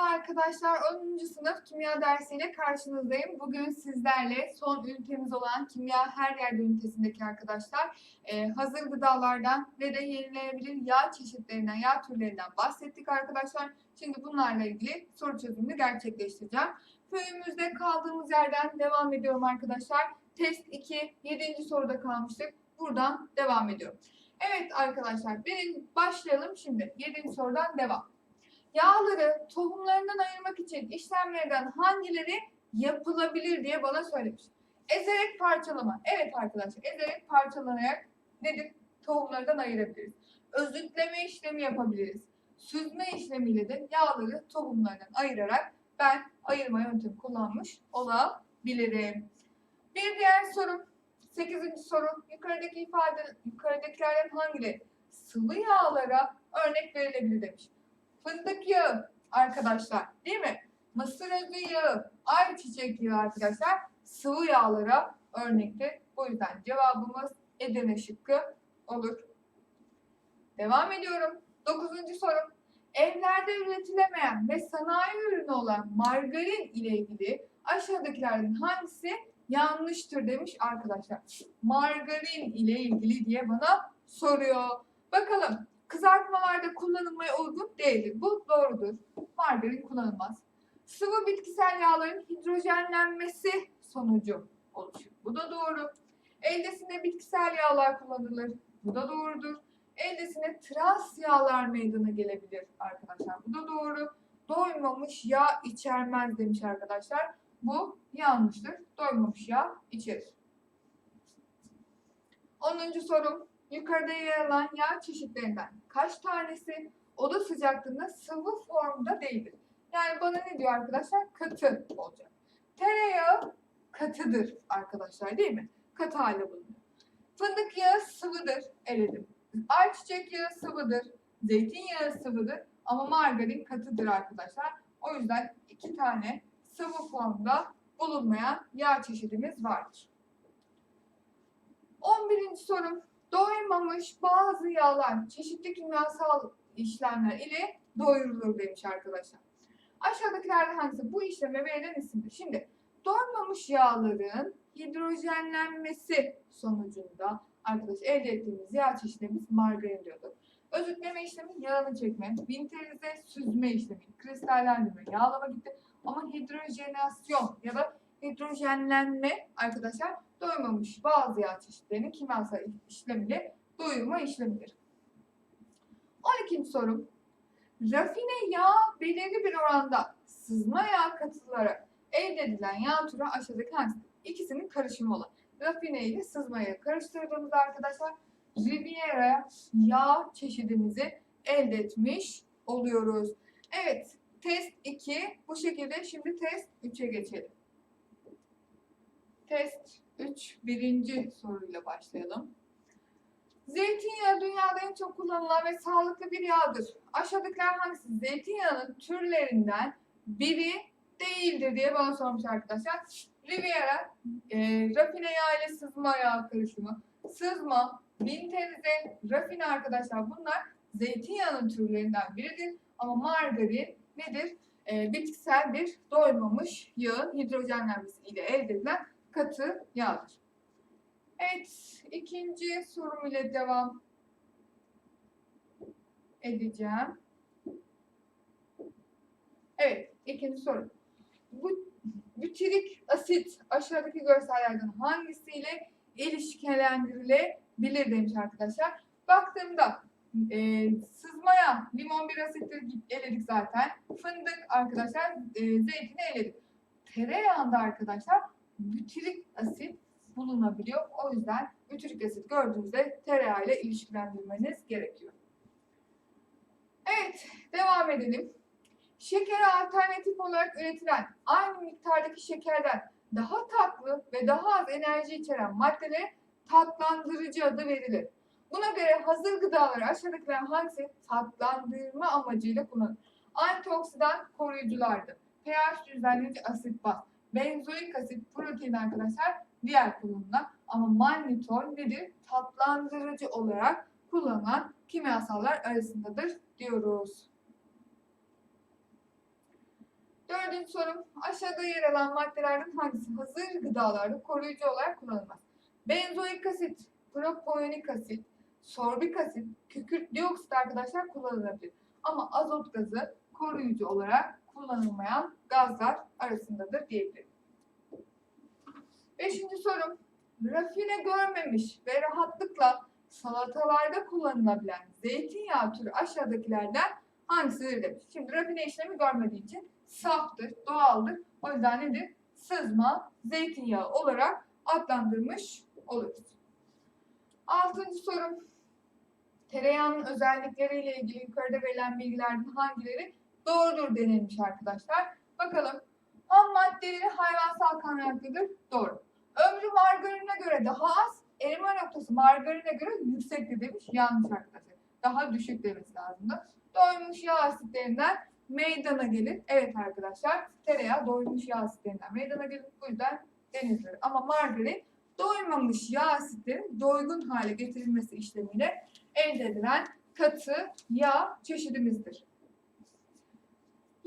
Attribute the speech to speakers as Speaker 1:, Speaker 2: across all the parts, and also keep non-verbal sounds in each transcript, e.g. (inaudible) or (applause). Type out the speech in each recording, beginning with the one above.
Speaker 1: arkadaşlar. 10. sınıf kimya dersiyle karşınızdayım. Bugün sizlerle son ünitemiz olan kimya her yerde ünitesindeki arkadaşlar e, hazır gıdalardan ve de yenilenebilir yağ çeşitlerinden, yağ türlerinden bahsettik arkadaşlar. Şimdi bunlarla ilgili soru çözümünü gerçekleştireceğim. Köyümüzde kaldığımız yerden devam ediyorum arkadaşlar. Test 2, 7. soruda kalmıştık. Buradan devam ediyorum. Evet arkadaşlar, benim başlayalım şimdi. 7. sorudan devam. Yağları tohumlarından ayırmak için işlemlerden hangileri yapılabilir diye bana söylemiş. Ezerek parçalama. Evet arkadaşlar ezerek parçalayarak nedir? Tohumlardan ayırabiliriz. Özütleme işlemi yapabiliriz. Süzme işlemiyle de yağları tohumlardan ayırarak ben ayırma yöntemi kullanmış olabilirim. Bir diğer sorum. Sekizinci soru. Yukarıdaki ifade, yukarıdakilerden hangileri sıvı yağlara örnek verilebilir demiş. Fındık yağı arkadaşlar değil mi? Mısır özü yağı, ayçiçek yağı arkadaşlar sıvı yağlara örnektir. Bu yüzden cevabımız Edirne şıkkı olur. Devam ediyorum. Dokuzuncu sorum. Evlerde üretilemeyen ve sanayi ürünü olan margarin ile ilgili aşağıdakilerden hangisi yanlıştır demiş arkadaşlar. Margarin ile ilgili diye bana soruyor. Bakalım kızartmalarda kullanılmaya uygun değildir. Bu doğrudur. Margarin kullanılmaz. Sıvı bitkisel yağların hidrojenlenmesi sonucu oluşur. Bu da doğru. Eldesinde bitkisel yağlar kullanılır. Bu da doğrudur. Eldesine trans yağlar meydana gelebilir arkadaşlar. Bu da doğru. Doymamış yağ içermez demiş arkadaşlar. Bu yanlıştır. Doymamış yağ içerir. 10. sorum. Yukarıda yer alan yağ çeşitlerinden kaç tanesi oda sıcaklığında sıvı formda değildir? Yani bana ne diyor arkadaşlar? Katı olacak. Tereyağı katıdır arkadaşlar değil mi? Katı hale bulunuyor. Fındık yağı sıvıdır. Eledim. Ayçiçek yağı sıvıdır. Zeytinyağı sıvıdır. Ama margarin katıdır arkadaşlar. O yüzden iki tane sıvı formda bulunmayan yağ çeşidimiz vardır. 11. sorum. Doymamış bazı yağlar çeşitli kimyasal işlemler ile doyurulur demiş arkadaşlar. Aşağıdakilerden hangisi bu işleme verilen isimdir? Şimdi doymamış yağların hidrojenlenmesi sonucunda arkadaş elde ettiğimiz yağ çeşidimiz margarin diyorduk. Özütleme işlemi yağını çekme, binterize süzme işlemi, kristallendirme, yağlama gitti. Ama hidrojenasyon ya da hidrojenlenme arkadaşlar doymamış bazı yağ çeşitlerinin kimyasal işlemiyle doyurma işlemidir. 12. sorum. Rafine yağ belirli bir oranda sızma yağ katılarak elde edilen yağ türü aşağıdaki hangisidir? İkisinin karışımı olan. Rafine ile sızma yağı karıştırdığımızda arkadaşlar Riviera yağ çeşidimizi elde etmiş oluyoruz. Evet, test 2 bu şekilde. Şimdi test 3'e geçelim. Test 3 birinci soruyla başlayalım. Zeytinyağı dünyada en çok kullanılan ve sağlıklı bir yağdır. Aşağıdakiler hangisi zeytinyağının türlerinden biri değildir diye bana sormuş arkadaşlar. Riviera, e, rafine yağ ile sızma yağ karışımı. Sızma, binterize, rafine arkadaşlar bunlar zeytinyağının türlerinden biridir. Ama margarin nedir? E, bitkisel bir doymamış yağın hidrojenlenmesi ile elde edilen katı yağdır. Evet, ikinci sorum ile devam edeceğim. Evet, ikinci soru. Bu bütürik asit aşağıdaki görsellerden hangisiyle ilişkilendirilebilir demiş arkadaşlar. Baktığımda e, sızmaya limon bir asittir eledik zaten. Fındık arkadaşlar e, zeytini eledik. Tereyağında arkadaşlar bütürik asit bulunabiliyor. O yüzden bütürik asit gördüğünüzde tereyağı ile ilişkilendirmeniz gerekiyor. Evet, devam edelim. Şekere alternatif olarak üretilen aynı miktardaki şekerden daha tatlı ve daha az enerji içeren maddelere tatlandırıcı adı verilir. Buna göre hazır gıdaları aşağıdakilerden hangisi tatlandırma amacıyla kullanılır? Antioksidan koruyuculardır. pH düzenleyici asit baz. Benzoik asit protein arkadaşlar diğer kullanılan ama mannitol nedir? Tatlandırıcı olarak kullanılan kimyasallar arasındadır diyoruz. Dördüncü sorum. Aşağıda yer alan maddelerden hangisi hazır gıdalarda koruyucu olarak kullanılmaz? Benzoik asit, proponik asit, sorbik asit, kükürt dioksit arkadaşlar kullanılabilir. Ama azot gazı koruyucu olarak kullanılmayan gazlar arasındadır diyebilirim. Beşinci sorum. Rafine görmemiş ve rahatlıkla salatalarda kullanılabilen zeytinyağı türü aşağıdakilerden hangisidir demiş. Şimdi rafine işlemi görmediği için saftır, doğaldır. O yüzden nedir? Sızma zeytinyağı olarak adlandırmış oluruz. Altıncı sorum. Tereyağının özellikleriyle ilgili yukarıda verilen bilgilerden hangileri doğrudur denilmiş arkadaşlar. Bakalım. Ham maddeleri hayvansal kaynaklıdır. Doğru. Ömrü margarine göre daha az, erime noktası margarine göre yüksektir demiş. Yanlış arkadaşlar. Daha düşük demesi lazımdı. Doymuş yağ asitlerinden meydana gelir. Evet arkadaşlar tereyağı doymuş yağ asitlerinden meydana gelir. Bu yüzden denizdir. Ama margarin doymamış yağ asitlerin doygun hale getirilmesi işlemiyle elde edilen katı yağ çeşidimizdir.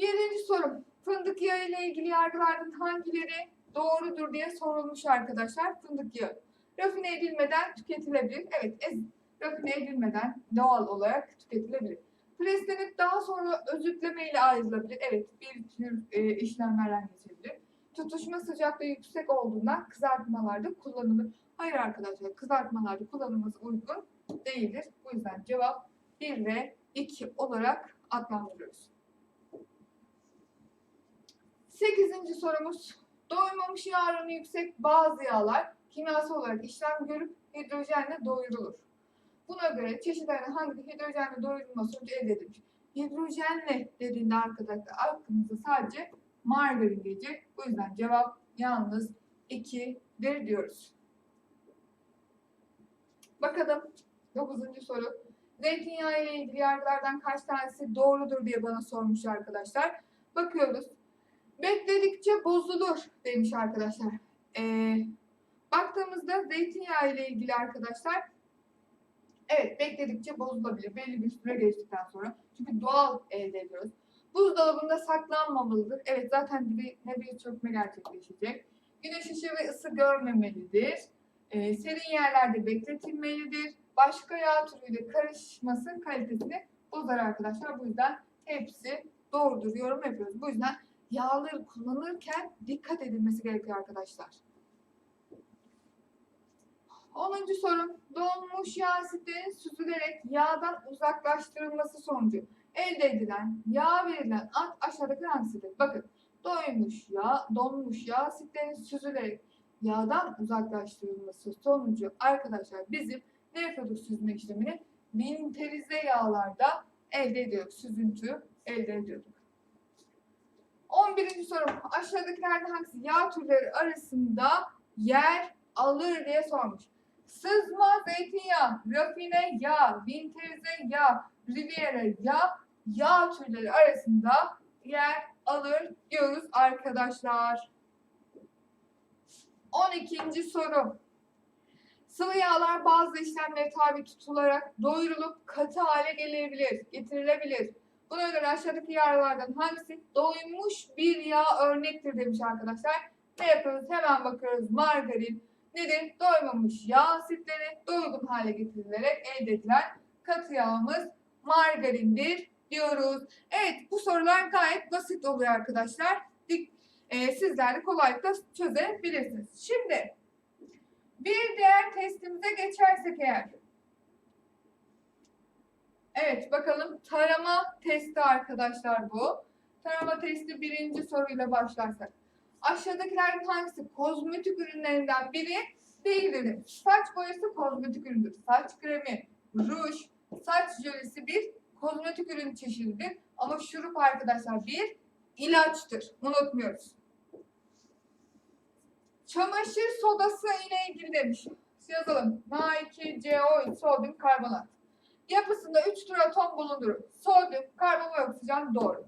Speaker 1: Yedinci sorum. Fındık yağı ile ilgili yargılardan hangileri doğrudur diye sorulmuş arkadaşlar. Fındık yağı. Rafine edilmeden tüketilebilir. Evet, ez, rafine edilmeden doğal olarak tüketilebilir. Preslenip daha sonra özütleme ile ayrılabilir. Evet, bir tür e, işlemlerden geçebilir. Tutuşma sıcaklığı yüksek olduğundan kızartmalarda kullanılır. Hayır arkadaşlar, kızartmalarda kullanılması uygun değildir. Bu yüzden cevap 1 ve 2 olarak adlandırıyoruz. Sekizinci sorumuz. Doymamış yağ oranı yüksek bazı yağlar kimyasal olarak işlem görüp hidrojenle doyurulur. Buna göre çeşitlerden hangi hidrojenle doyurulma sonucu elde edilir? Hidrojenle dediğinde arkadaşlar aklımıza sadece margarin gelecek. Bu yüzden cevap yalnız 2'dir diyoruz. Bakalım 9. soru. Zeytinyağı ile ilgili yargılardan kaç tanesi doğrudur diye bana sormuş arkadaşlar. Bakıyoruz. Bekledikçe bozulur demiş arkadaşlar. Ee, baktığımızda zeytinyağı ile ilgili arkadaşlar evet bekledikçe bozulabilir belli bir süre geçtikten sonra. Çünkü doğal elde ediyoruz. Buzdolabında saklanmamalıdır. Evet zaten dibi ne bir çökme gerçekleşecek. Güneş ışığı ve ısı görmemelidir. Ee, serin yerlerde bekletilmelidir. Başka yağ türüyle karışması kalitesini bozar arkadaşlar. Bu yüzden hepsi doğrudur yorum yapıyoruz. Bu yüzden yağları kullanırken dikkat edilmesi gerekiyor arkadaşlar. 10. sorum. Donmuş yağ asitlerin süzülerek yağdan uzaklaştırılması sonucu elde edilen yağ verilen ad aşağıdaki hangisidir? Bakın doymuş yağ, donmuş yağ asitlerin süzülerek yağdan uzaklaştırılması sonucu arkadaşlar bizim ne yapıyorduk süzme işlemini? Vinterize yağlarda elde ediyorduk. Süzüntü elde ediyorduk. 11. sorum. Aşağıdakilerden hangisi yağ türleri arasında yer alır diye sormuş. Sızma zeytinyağı, rafine yağ, vinterize yağ, riviera yağ, yağ türleri arasında yer alır diyoruz arkadaşlar. 12. soru. Sıvı yağlar bazı işlemlere tabi tutularak doyurulup katı hale gelebilir, getirilebilir. Buna göre aşağıdaki yağlardan hangisi doymuş bir yağ örnektir demiş arkadaşlar. Ne yapıyoruz? Hemen bakıyoruz. Margarin nedir? Doymamış yağ asitleri doygun hale getirilerek elde edilen katı yağımız margarindir diyoruz. Evet bu sorular gayet basit oluyor arkadaşlar. E, sizler de kolaylıkla çözebilirsiniz. Şimdi bir diğer testimize geçersek eğer. Evet bakalım tarama testi arkadaşlar bu. Tarama testi birinci soruyla başlarsak. Aşağıdakilerden hangisi kozmetik ürünlerinden biri değildir? Saç boyası kozmetik üründür. Saç kremi, ruj, saç jölesi bir kozmetik ürün çeşididir. Ama şurup arkadaşlar bir ilaçtır. Unutmuyoruz. Çamaşır sodası ile ilgili demiş. Yazalım. Na2CO sodyum karbonat. Yapısında 3 tür atom bulundurur. Sodyum, karbon ve oksijen doğru.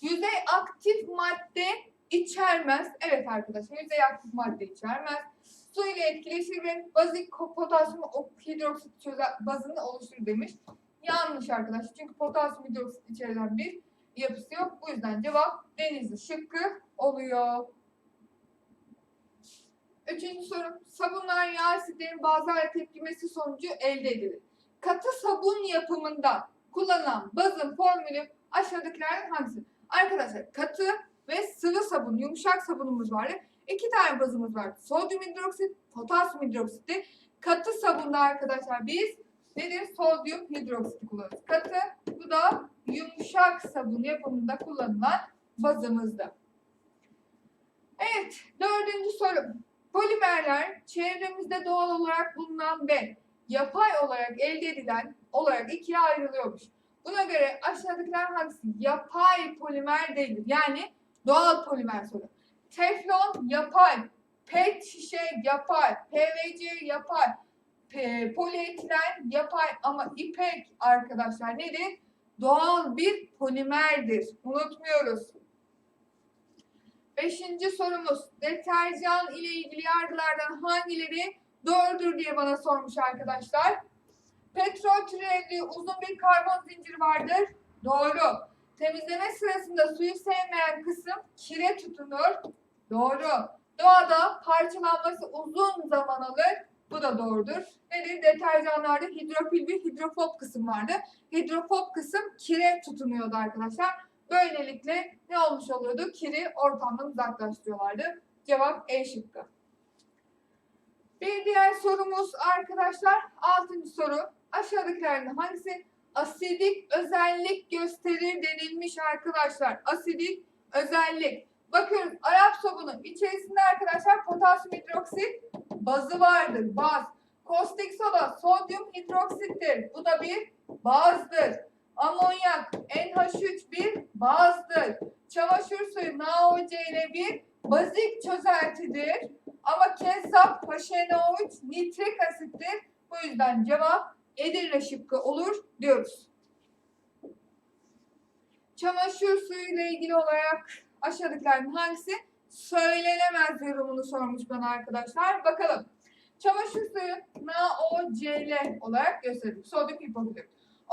Speaker 1: Yüzey aktif madde içermez. Evet arkadaşlar yüzey aktif madde içermez. Su ile etkileşir ve bazik potasyum hidroksit çözer bazını oluşturur demiş. Yanlış arkadaşlar. Çünkü potasyum hidroksit içeren bir yapısı yok. Bu yüzden cevap denizli şıkkı oluyor. Üçüncü soru. Sabunlar yağ asitlerin bazılarla tepkimesi sonucu elde edilir. Katı sabun yapımında kullanılan bazın formülü aşağıdakilerden hangisi? Arkadaşlar katı ve sıvı sabun, yumuşak sabunumuz vardı. İki tane bazımız var. Sodyum hidroksit, potasyum hidroksiti. Katı sabunda arkadaşlar biz nedir? Sodyum hidroksiti kullanırız. Katı bu da yumuşak sabun yapımında kullanılan bazımızda. Evet, dördüncü soru. Polimerler çevremizde doğal olarak bulunan ve yapay olarak elde edilen olarak ikiye ayrılıyormuş. Buna göre aşağıdakiler hangisi yapay polimer değildir? Yani doğal polimer soru. Teflon yapay, pet şişe yapay, PVC yapay, polietilen yapay ama ipek arkadaşlar nedir? Doğal bir polimerdir. Unutmuyoruz. Beşinci sorumuz. Deterjan ile ilgili yargılardan hangileri doğrudur diye bana sormuş arkadaşlar. Petrol türevli uzun bir karbon zinciri vardır. Doğru. Temizleme sırasında suyu sevmeyen kısım kire tutunur. Doğru. Doğada parçalanması uzun zaman alır. Bu da doğrudur. Nedir? Deterjanlarda hidrofil bir hidrofob kısım vardı. Hidrofob kısım kire tutunuyordu arkadaşlar. Böylelikle ne olmuş oluyordu? Kiri ortamdan uzaklaştırıyorlardı. Cevap E şıkkı. Bir diğer sorumuz arkadaşlar. Altıncı soru. Aşağıdakilerden hangisi asidik özellik gösterir denilmiş arkadaşlar. Asidik özellik. Bakıyoruz Arap sabunu içerisinde arkadaşlar potasyum hidroksit bazı vardır. Baz. Kostik soda sodyum hidroksittir. Bu da bir bazdır. Amonyak NH3 bir bazdır. Çamaşır suyu NaOC bir bazik çözeltidir. Ama kezzap HNO3 nitrik asittir. Bu yüzden cevap Edirne şıkkı olur diyoruz. Çamaşır suyu ile ilgili olarak aşağıdakilerden hangisi söylenemez yorumunu sormuş bana arkadaşlar. Bakalım. Çamaşır suyu NaOCl olarak gösterilir. Sodyum hipoklor.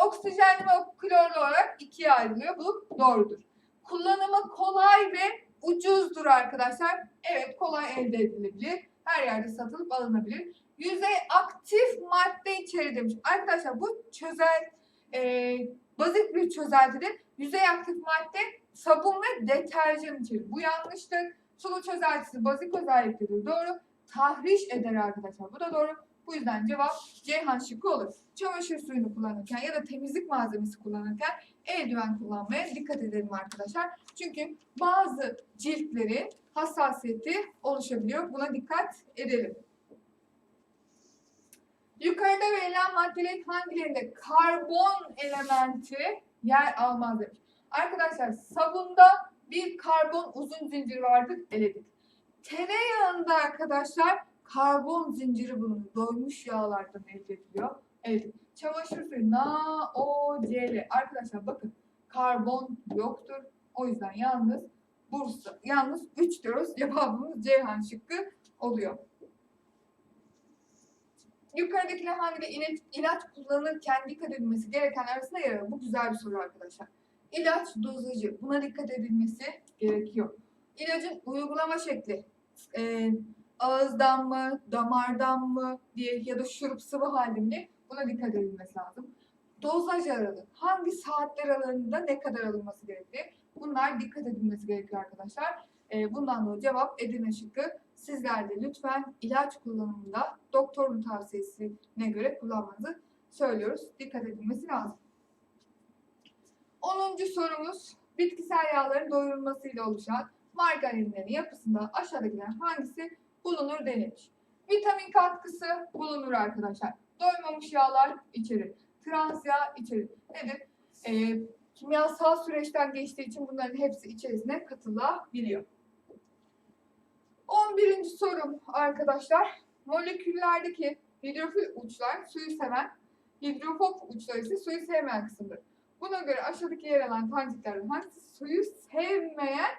Speaker 1: Oksijenli ve klorlu olarak ikiye ayrılıyor. Bu doğrudur. Kullanımı kolay ve ucuzdur arkadaşlar. Evet kolay elde edilebilir. Her yerde satılıp alınabilir. Yüzey aktif madde içerir demiş. Arkadaşlar bu çözel e, basit bir çözeltidir. Yüzey aktif madde sabun ve deterjan içerir. Bu yanlıştır. Sulu çözeltisi bazik özelliktedir. Doğru. Tahriş eder arkadaşlar. Bu da doğru. Bu yüzden cevap Ceyhan şıkkı olur. Çamaşır suyunu kullanırken ya da temizlik malzemesi kullanırken eldiven kullanmaya dikkat edelim arkadaşlar. Çünkü bazı ciltleri hassasiyeti oluşabiliyor. Buna dikkat edelim. Yukarıda verilen maddelerin hangilerinde karbon elementi yer demiş. Arkadaşlar sabunda bir karbon uzun zincir vardır eledik. Tereyağında arkadaşlar karbon zinciri bulunur. Doymuş yağlardan elde ediliyor. Evet. Çamaşır suyu NaOCl. Arkadaşlar bakın karbon yoktur. O yüzden yalnız Bursa, yalnız 3 diyoruz. (laughs) Cevabımız Ceyhan şıkkı oluyor. Yukarıdakiler hangi ilaç, ilaç kullanırken dikkat edilmesi gereken arasında yer alır. Bu güzel bir soru arkadaşlar. İlaç dozajı. Buna dikkat edilmesi gerekiyor. İlacın uygulama şekli. Ee, ağızdan mı, damardan mı diye ya da şurup sıvı halinde buna dikkat edilmesi lazım. Dozaj aralığı. Hangi saatler aralığında ne kadar alınması gerektiği. Bunlar dikkat edilmesi gerekiyor arkadaşlar. Ee, bundan dolayı cevap Edirne şıkkı. Sizler de lütfen ilaç kullanımında doktorun tavsiyesine göre kullanmanızı söylüyoruz. Dikkat edilmesi lazım. 10. sorumuz bitkisel yağların doyurulmasıyla oluşan margarinlerin yapısında aşağıdakiler hangisi bulunur denilmiş. Vitamin katkısı bulunur arkadaşlar. Doymamış yağlar içerir. Trans yağ içerir. Nedir? Ee, kimyasal süreçten geçtiği için bunların hepsi içerisine katılabiliyor. 11. sorum arkadaşlar. Moleküllerdeki hidrofil uçlar suyu seven, hidrofob uçlar ise suyu sevmeyen kısımdır. Buna göre aşağıdaki yer alan taneciklerden hangisi suyu sevmeyen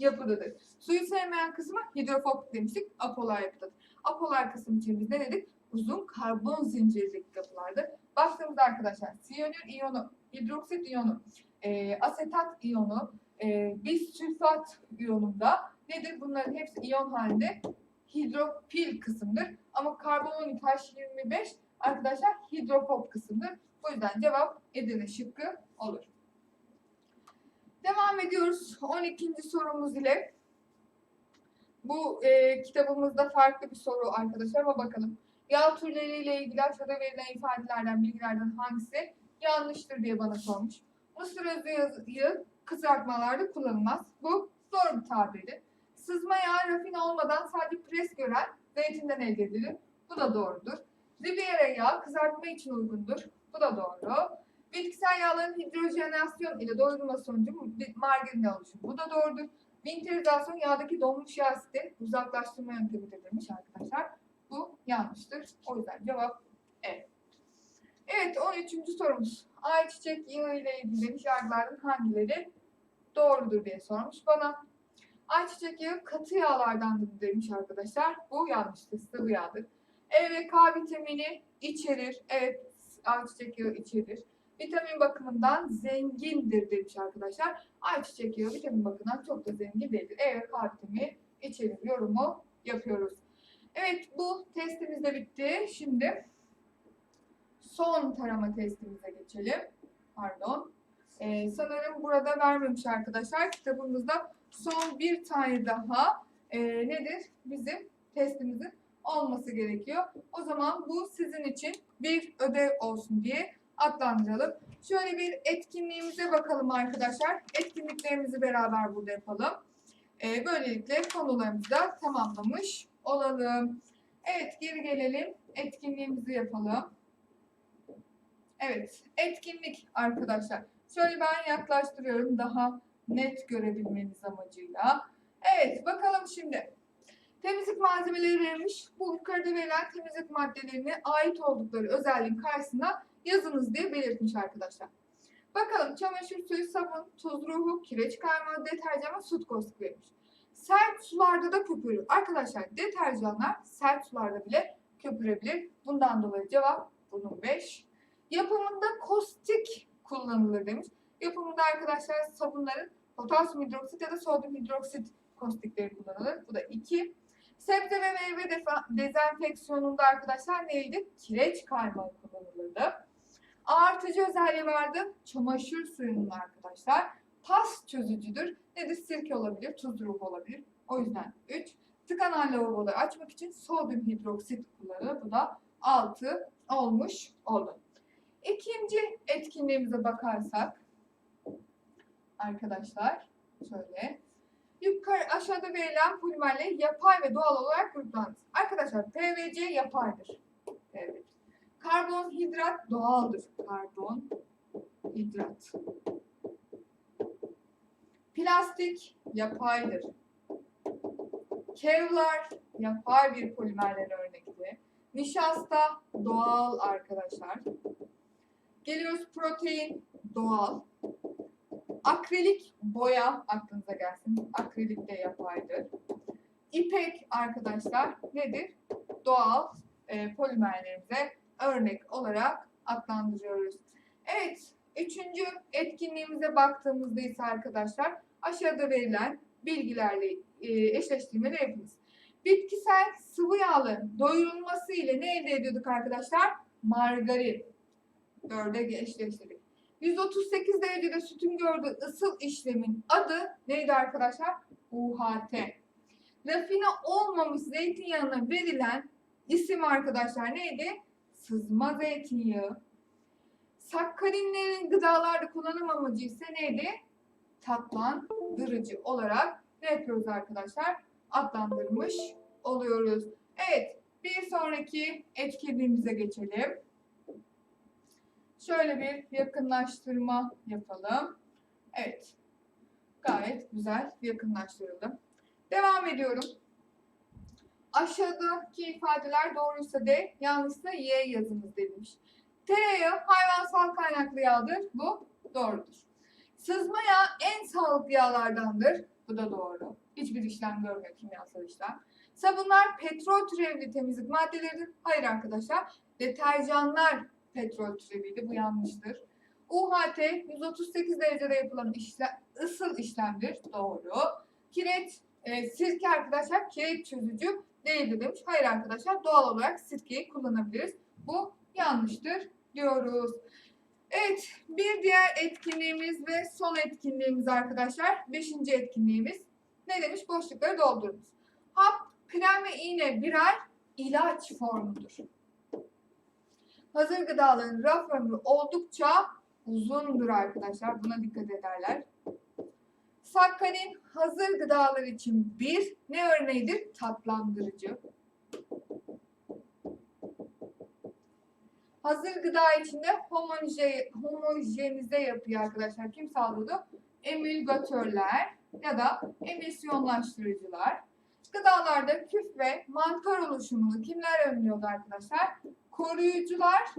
Speaker 1: yapıdadır? Suyu sevmeyen kısmı hidrofob demiştik, apolar yapıdadır. Apolar kısım için biz ne dedik? uzun karbon zincirli yapılardır. Baktığımızda arkadaşlar siyanür iyonu, hidroksit iyonu, e, asetat iyonu, e, bisülfat iyonunda nedir? Bunların hepsi iyon halinde hidrofil kısımdır. Ama karbononit H25 arkadaşlar hidrofob kısımdır. Bu yüzden cevap Edirne şıkkı olur. Devam ediyoruz 12. sorumuz ile. Bu e, kitabımızda farklı bir soru arkadaşlar ama bakalım. Yağ türleriyle ilgili aşağıda verilen ifadelerden, bilgilerden hangisi yanlıştır diye bana sormuş. Mısır özü kızartmalarda kullanılmaz. Bu doğru bir tabirdir. Sızma yağı rafine olmadan sadece pres gören zeytinden elde edilir. Bu da doğrudur. Riviera yağı kızartma için uygundur. Bu da doğru. Bitkisel yağların hidrojenasyon ile doyurulması sonucu bir margarin oluşur. Bu da doğrudur. Vinterizasyon yağdaki donmuş yağ asiti uzaklaştırma yöntemidir demiş arkadaşlar. Bu yanlıştır. O yüzden cevap E. Evet 13. sorumuz. Ayçiçek yağı ile ilgili demiş yargılardan hangileri doğrudur diye sormuş bana. Ayçiçek yağı katı yağlardandır demiş arkadaşlar. Bu yanlıştır. Sıvı yağdır. E ve K vitamini içerir. Evet ayçiçek yağı içerir. Vitamin bakımından zengindir demiş arkadaşlar. Ayçiçek yağı vitamin bakımından çok da zengin değildir. E ve K vitamini içerir yorumu yapıyoruz. Evet bu testimiz de bitti. Şimdi son tarama testimize geçelim. Pardon. Ee, sanırım burada vermemiş arkadaşlar. Kitabımızda son bir tane daha e, nedir? Bizim testimizin olması gerekiyor. O zaman bu sizin için bir ödev olsun diye adlandıralım. Şöyle bir etkinliğimize bakalım arkadaşlar. Etkinliklerimizi beraber burada yapalım. Ee, böylelikle konularımızı da tamamlamış olalım. Evet geri gelelim. Etkinliğimizi yapalım. Evet etkinlik arkadaşlar. Şöyle ben yaklaştırıyorum daha net görebilmeniz amacıyla. Evet bakalım şimdi. Temizlik malzemeleri verilmiş. Bu yukarıda verilen temizlik maddelerine ait oldukları özelliğin karşısına yazınız diye belirtmiş arkadaşlar. Bakalım çamaşır suyu, sabun, tuz ruhu, kireç kaymağı, deterjan ve süt kostik verilmiş. Sert sularda da köpürür. Arkadaşlar deterjanlar sert sularda bile köpürebilir. Bundan dolayı cevap bunun 5. Yapımında kostik kullanılır demiş. Yapımında arkadaşlar sabunların potasyum hidroksit ya da sodyum hidroksit kostikleri kullanılır. Bu da 2. Sebze ve meyve dezenfeksiyonunda arkadaşlar neydi? Kireç kaymağı kullanılırdı. Artıcı özelliği vardı. Çamaşır suyunun arkadaşlar. Pas çözücüdür. Nedir? Sirke olabilir, tuz ruhu olabilir. O yüzden 3. Tıkanan lavaboları açmak için sodyum hidroksit kullanılır. Bu da 6 olmuş oldu. İkinci etkinliğimize bakarsak arkadaşlar şöyle yukarı aşağıda verilen polimerleri yapay ve doğal olarak gruplanır. Arkadaşlar PVC yapaydır. Karbonhidrat doğaldır. Karbonhidrat. Plastik yapaydır. Kevlar yapay bir polimerler örnekti. Nişasta doğal arkadaşlar. Geliyoruz protein doğal. Akrilik boya aklınıza gelsin. Akrilik de yapaydır. İpek arkadaşlar nedir? Doğal e, polimerlerimize örnek olarak adlandırıyoruz. Evet, üçüncü etkinliğimize baktığımızda ise arkadaşlar aşağıda verilen bilgilerle e, eşleştirmeler yapınız. Bitkisel sıvı yağların doyurulması ile ne elde ediyorduk arkadaşlar? Margarin. Dörde eşleştirdik. 138 derecede sütün gördüğü ısıl işlemin adı neydi arkadaşlar? UHT. Rafine olmamış zeytinyağına verilen isim arkadaşlar neydi? Sızma zeytinyağı. Sakkarinlerin gıdalarda kullanım amacı ise neydi? Tatlandırıcı olarak ne yapıyoruz arkadaşlar? Adlandırmış oluyoruz. Evet, bir sonraki etkinliğimize geçelim. Şöyle bir yakınlaştırma yapalım. Evet, gayet güzel yakınlaştırıldı. Devam ediyorum. Aşağıdaki ifadeler doğruysa D, yanlışsa Y yazınız demiş. Tereyağı hayvansal kaynaklı yağdır. Bu doğrudur. Sızma yağı en sağlıklı yağlardandır. Bu da doğru. Hiçbir işlem görmüyor kimyasal işlem. Sabunlar petrol türevli temizlik maddeleridir. Hayır arkadaşlar. Deterjanlar petrol türeviydi. Bu yanlıştır. UHT 138 derecede yapılan işlem, ısıl işlemdir. Doğru. Kireç, e, sirke arkadaşlar kireç çözücü değildir demiş. Hayır arkadaşlar doğal olarak sirkeyi kullanabiliriz. Bu yanlıştır diyoruz. Evet bir diğer etkinliğimiz ve son etkinliğimiz arkadaşlar. Beşinci etkinliğimiz. Ne demiş? Boşlukları doldurunuz. Hap, krem ve iğne birer ilaç formudur. Hazır gıdaların raf ömrü oldukça uzundur arkadaşlar. Buna dikkat ederler. Sakkarin hazır gıdalar için bir ne örneğidir? Tatlandırıcı. Hazır gıda içinde homojenize, homojenize yapıyor arkadaşlar. Kim sağlıyordu? Emülgatörler ya da emisyonlaştırıcılar. Gıdalarda küf ve mantar oluşumunu kimler önlüyordu arkadaşlar? Koruyucular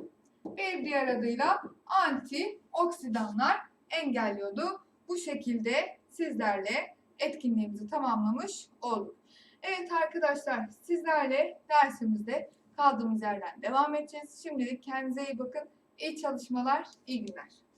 Speaker 1: bir diğer adıyla antioksidanlar engelliyordu. Bu şekilde sizlerle etkinliğimizi tamamlamış olduk. Evet arkadaşlar sizlerle dersimizde kaldığımız yerden devam edeceğiz. Şimdilik kendinize iyi bakın. İyi çalışmalar, iyi günler.